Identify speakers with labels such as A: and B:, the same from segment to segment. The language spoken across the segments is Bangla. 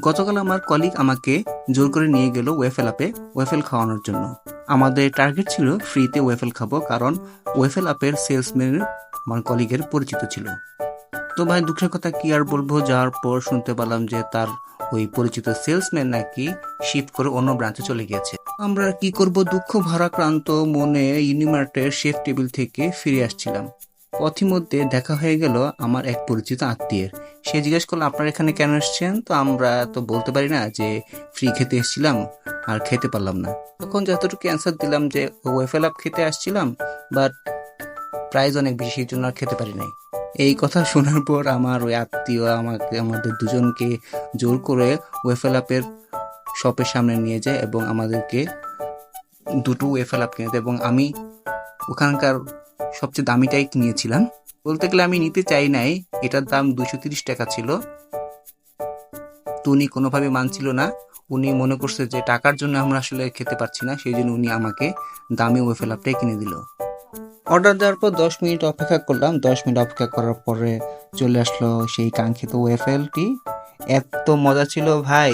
A: গতকাল আমার কলিগ আমাকে জোর করে নিয়ে গেল ওয়েফেল আপে ওয়েফেল খাওয়ানোর জন্য। আমাদের টার্গেট ছিল ফ্রিতে ওয়েফেল খাব কারণ ওয়েফেল আপের সেলসম্যান আমার কলিগের পরিচিত ছিল। তো ভাই, দুঃখের কথা কি আর বলব? যাওয়ার পর শুনতে পেলাম যে তার ওই পরিচিত সেলসম্যান নাকি শিফট করে অন্য ব্রাঞ্চে চলে গিয়েছে। আমরা কি করব? দুঃখ ভারাক্রান্ত মনে ইউনিমার্টের শেফ টেবিল থেকে ফিরে আসছিলাম। পথিমধ্যে দেখা হয়ে গেল আমার এক পরিচিত আত্মীয়ের। সে জিজ্ঞেস করল, আপনারা এখানে কেন এসেছেন? তো আমরা তো বলতে পারি না যে ফ্রি খেতে এসেছিলাম আর খেতে পারলাম না। তখন যতটুকু অ্যান্সার দিলাম যে ওয়েফেল আপ খেতে আসছিলাম বাট প্রাইজ অনেক বেশি, সেই জন্য আর খেতে পারি নাই। এই কথা শোনার পর আমার ওই আত্মীয় আমাকে, আমাদের দুজনকে জোর করে ওয়েফেল আপের শপের সামনে নিয়ে যায় এবং আমাদেরকে দুটো ওয়েফেল আপ কিনে দেয় এবং আমি ওখানকার সবচেয়ে দামিটাই নিয়েছিলাম বলতে গেলে আমি নিতে চাই নাই। এটার দাম দুশো তিরিশ টাকা ছিল। তো উনি কোনোভাবে মানছিল না। উনি মনে করছে যে টাকার জন্য আমরা আসলে খেতে পারছি না, সেই জন্য উনি আমাকে দামি ওয়েফেল আপটাই কিনে দিল। অর্ডার দেওয়ার পর দশ মিনিট অপেক্ষা করলাম। দশ মিনিট অপেক্ষা করার পরে চলে আসলো সেই কাঙ্ক্ষিত ওয়েফেলটি এত মজা ছিল ভাই,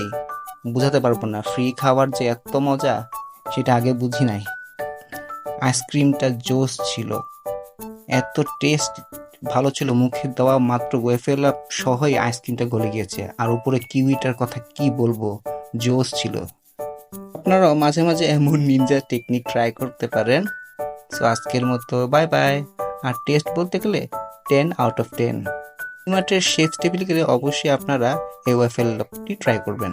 A: বুঝাতে পারব না। ফ্রি খাবার যে এত মজা, সেটা আগে বুঝি নাই। আইসক্রিমটা জোস ছিল। এত টেস্ট ভালো ছিল, মুখে দেওয়া মাত্র ওয়েফেল সহই আইসক্রিমটা গলে গিয়েছে। আর উপরে কিউইটার কথা কি বলব জোস ছিল। আপনারাও মাঝে মাঝে এমন নিনজা টেকনিক ট্রাই করতে পারেন। সো আজকের মতো বাই বাই আর টেস্ট বলতে গেলে টেন আউট অফ টেন মার্টের শেফ টেবিল গেলে অবশ্যই আপনারা এই ওয়েফেলটি ট্রাই করবেন।